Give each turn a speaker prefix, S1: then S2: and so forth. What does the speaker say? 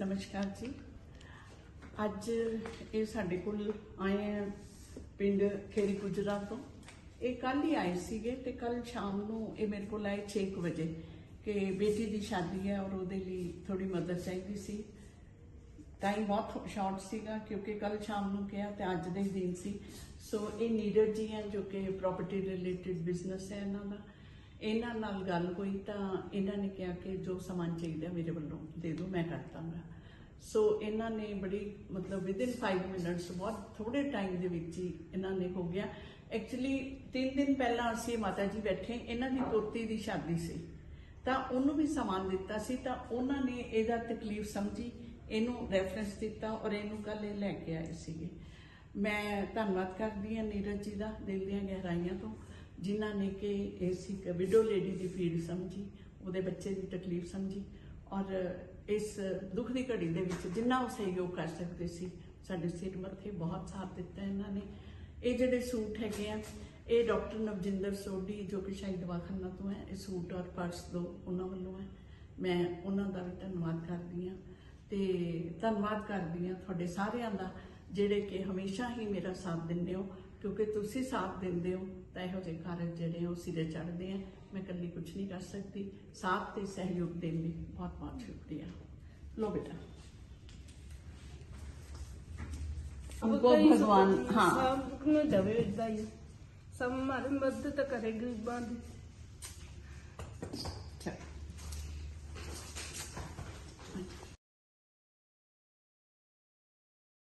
S1: ਨਮਸਕਾਰ ਜੀ। ਅੱਜ ਇਹ ਸਾਡੇ ਕੋਲ ਆਏ ਆ ਪਿੰਡ ਖੇਰੀ ਗੁਜਰਾ ਤੋਂ। ਇਹ ਕੱਲ ਹੀ ਆਏ ਸੀਗੇ ਤੇ ਕੱਲ ਸ਼ਾਮ ਨੂੰ ਇਹ ਮੇਰੇ ਕੋਲ ਆਏ 6 ਵਜੇ ਕਿ ਬੇਟੀ ਦੀ ਸ਼ਾਦੀ ਹੈ ਔਰ ਉਹਦੇ ਲਈ ਥੋੜੀ ਮਦਦ ਚਾਹੀਦੀ ਸੀ। ਟਾਈਮ ਬਹੁਤ ਸ਼ਾਰਟ ਸੀਗਾ ਕਿਉਂਕਿ ਕੱਲ ਸ਼ਾਮ ਨੂੰ ਕਿਹਾ ਤੇ ਅੱਜ ਦੇ ਦਿਨ ਸੀ। ਸੋ ਇਹ ਨੀਡਰ ਜੀ ਹੈ ਜੋ ਕਿ ਪ੍ਰਾਪਰਟੀ ਰਿਲੇਟਡ ਬਿਜ਼ਨਸ ਹੈ ਇਹਨਾਂ ਦਾ। ਇਹਨਾਂ ਨਾਲ ਗੱਲ ਹੋਈ ਤਾਂ ਇਹਨਾਂ ਨੇ ਕਿਹਾ ਕਿ ਜੋ ਸਮਾਨ ਚਾਹੀਦਾ ਮੇਰੇ ਵੱਲੋਂ ਦੇ ਦਿਓ, ਮੈਂ ਕਰ ਦਾਂਗਾ। ਸੋ ਇਹਨਾਂ ਨੇ ਬੜੀ ਮਤਲਬ ਵਿਦਿਨ 5 ਮਿੰਟਸ ਬਹੁਤ ਥੋੜੇ ਟਾਈਮ ਦੇ ਵਿੱਚ ਹੀ ਇਹਨਾਂ ਨੇ ਹੋ ਗਿਆ। ਐਕਚੁਅਲੀ 3 ਦਿਨ ਪਹਿਲਾਂ ਅਸੀਂ ਮਾਤਾ ਜੀ ਬੈਠੇ, ਇਹਨਾਂ ਦੀ ਪੋਤੀ ਦੀ ਸ਼ਾਦੀ ਸੀ। ਤਾਂ ਉਹਨੂੰ ਵੀ ਸਮਾਨ ਦਿੱਤਾ ਸੀ, ਤਾਂ ਉਹਨਾਂ ਨੇ ਇਹਦਾ ਤਕਲੀਫ ਸਮਝੀ, ਇਹਨੂੰ ਰੈਫਰੈਂਸ ਦਿੱਤਾ ਔਰ ਇਹਨੂੰ ਕੱਲ ਇਹ ਲੈ ਕੇ ਆਏ ਸੀਗੇ। ਮੈਂ ਧੰਨਵਾਦ ਕਰਦੀ ਹਾਂ ਨੀਰਜ ਜੀ ਦਾ, ਦਿਲ ਦੀਆਂ ਗਹਿਰਾਈਆਂ ਤੋਂ। ਜਿਨ੍ਹਾਂ ਨੇ ਕਿ ਇਸ ਇੱਕ ਵਿਡੋ ਲੇਡੀ ਦੀ ਫੀਡ ਸਮਝੀ, ਉਹਦੇ ਬੱਚੇ ਦੀ ਤਕਲੀਫ ਸਮਝੀ ਔਰ ਇਸ ਦੁੱਖ ਦੀ ਘੜੀ ਦੇ ਵਿੱਚ ਜਿੰਨਾ ਉਹ ਸਹਿਯੋਗ ਕਰ ਸਕਦੇ ਸੀ, ਸਾਡੇ ਸਿਰ ਮੱਥੇ ਬਹੁਤ ਸਾਥ ਦਿੱਤਾ ਇਹਨਾਂ ਨੇ। ਇਹ ਜਿਹੜੇ ਸੂਟ ਹੈਗੇ ਆ, ਇਹ ਡਾਕਟਰ ਨਵਜਿੰਦਰ ਸੋਢੀ ਜੋ ਕਿ ਸ਼ਾਹੀ ਦਵਾਖਾਨਾ ਤੋਂ ਹੈ, ਇਹ ਸੂਟ ਔਰ ਪਰਸ ਦੋ ਉਹਨਾਂ ਵੱਲੋਂ ਹੈ। ਮੈਂ ਉਹਨਾਂ ਦਾ ਵੀ ਧੰਨਵਾਦ ਕਰਦੀ ਹਾਂ ਤੇ ਧੰਨਵਾਦ ਕਰਦੀ ਹਾਂ ਤੁਹਾਡੇ ਸਾਰਿਆਂ ਦਾ ਜਿਹੜੇ ਕਿ ਹਮੇਸ਼ਾ ਹੀ ਮੇਰਾ ਸਾਥ ਦਿੰਦੇ ਹੋ ਕਿਉਂਕਿ ਤੁਸੀਂ ਸਾਥ ਦਿੰਦੇ ਹੋ ਤਾਂ ਇਹੋ ਜਿਹੇ ਕਾਰਜ ਜਿਹੜੇ ਆ ਉਹ ਸਿਰੇ ਚੜ੍ਹਦੇ ਆ ਮੈਂ ਇਕੱਲੀ ਕੁਝ ਨਹੀਂ ਕਰ ਸਕਦੀ ਸਾਥ ਤੇ ਸਹਿਯੋਗ ਦੇਣ ਲਈ ਬਹੁਤ ਬਹੁਤ ਸ਼ੁਕਰੀਆ ਲੋ बेटा हमको भगवान हाँ
S2: ਸਭ ਨੂੰ ਦਵੇ ਇਦਾਂ ਹੀ ਸਭ ਮਾਰੇ ਮਦਦ ਕਰੇ ਗਰੀਬਾਂ ਦੀ